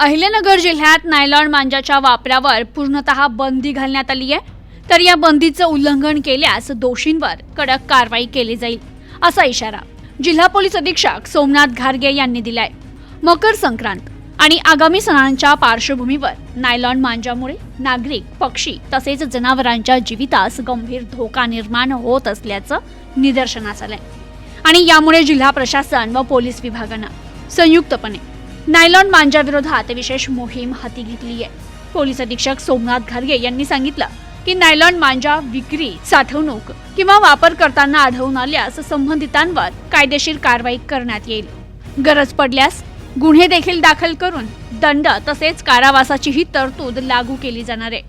अहिल्यानगर जिल्ह्यात नायलॉन मांजाच्या वापरावर पूर्णतः बंदी घालण्यात आली आहे. तर या बंदीचं उल्लंघन केल्यास दोषींवर कडक कारवाई केली जाईल असा इशारा जिल्हा पोलीस अधीक्षक सोमनाथ घारगे यांनी दिलाय. मकर संक्रांत आणि आगामी सणांच्या पार्श्वभूमीवर नायलॉन मांजामुळे नागरिक पक्षी तसेच जनावरांच्या जीवितास गंभीर धोका निर्माण होत असल्याचं निदर्शनास आलंय. आणि यामुळे जिल्हा प्रशासन व पोलीस विभागानं संयुक्तपणे नायलॉन मांजाविरोधात विशेष मोहीम हाती घेतली आहे. पोलीस अधीक्षक सोमनाथ घारगे यांनी सांगितलं की नायलॉन मांजा विक्री साठवणूक किंवा वापर करताना आढळून आल्यास संबंधितांवर कायदेशीर कारवाई करण्यात येईल. गरज पडल्यास गुन्हे देखील दाखल करून दंड तसेच कारावासाचीही तरतूद लागू केली जाणार आहे.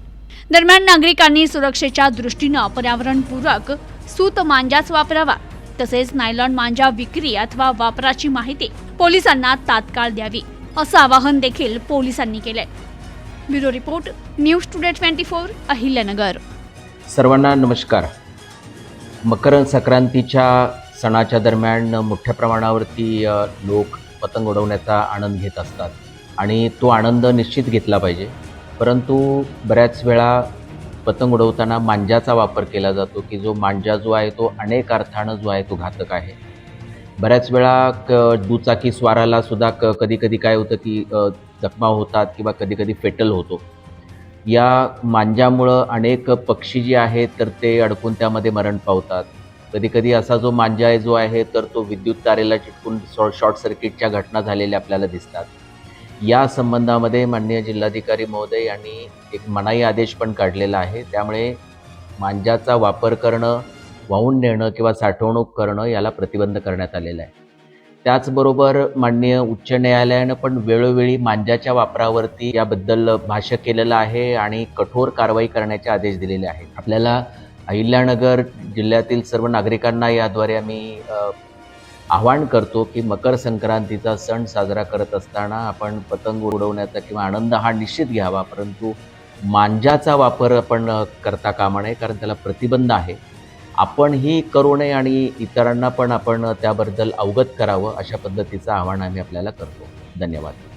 दरम्यान नागरिकांनी सुरक्षेच्या दृष्टीनं पर्यावरणपूरक सूत मांजाच वापरावा तसेच नायलॉन मांजा विक्री अथवा वापराची माहिती पोलिसांना तात्काळ द्यावी असं आवाहन देखील पोलिसांनी केलंय. Bureau report news today twenty four Ahilyanagar. सर्वांना नमस्कार. मकर संक्रांतीच्या सणाच्या दरम्यान मोठ्या प्रमाणावरती लोक पतंग उडवण्याचा आनंद घेत असतात आणि तो आनंद निश्चित घेतला पाहिजे. परंतु बऱ्याच वेळा पतंग उडवताना मांजाचा वापर केला जातो की जो मांजा जो आहे तो अनेक अर्थानं जो आहे तो घातक आहे. बऱ्याच वेळा क दुचाकी स्वाराला सुद्धा क कधी कधी काय होतं की जखमा होतात किंवा कधी कधी फेटल होतो. या मांजामुळं अनेक पक्षी जे आहेत तर ते अडकून त्यामध्ये मरण पावतात. कधी कधी असा जो मांजा आहे जो आहे तर तो विद्युत तारेला चिटकून शॉ शॉर्ट सर्किटच्या घटना झालेल्या आपल्याला दिसतात. या संबंधामध्ये माननीय जिल्हाधिकारी महोदय यांनी एक मनाई आदेश पण काढलेला आहे. त्यामुळे मांजाचा वापर करणं वाहून नेणं किंवा साठवणूक करणं याला प्रतिबंध करण्यात आलेला आहे. त्याचबरोबर माननीय उच्च न्यायालयानं पण वेळोवेळी मांजाच्या वापरावरती याबद्दल भाष्य केलेलं आहे आणि कठोर कारवाई करण्याचे आदेश दिलेले आहेत. आपल्याला अहिल्यानगर जिल्ह्यातील सर्व नागरिकांना याद्वारे आम्ही आवाहन करतो की मकर संक्रांतीचा सण साजरा करत असताना आपण पतंग उडवण्याचा किंवा आनंद हा निश्चित घ्यावा परंतु मांजाचा वापर आपण करता कामा नये कारण त्याला प्रतिबंध आहे. आपणही करू नये आणि इतरांना पण आपण त्याबद्दल अवगत करावं अशा पद्धतीचं आवाहन आम्ही आपल्याला करतो. धन्यवाद.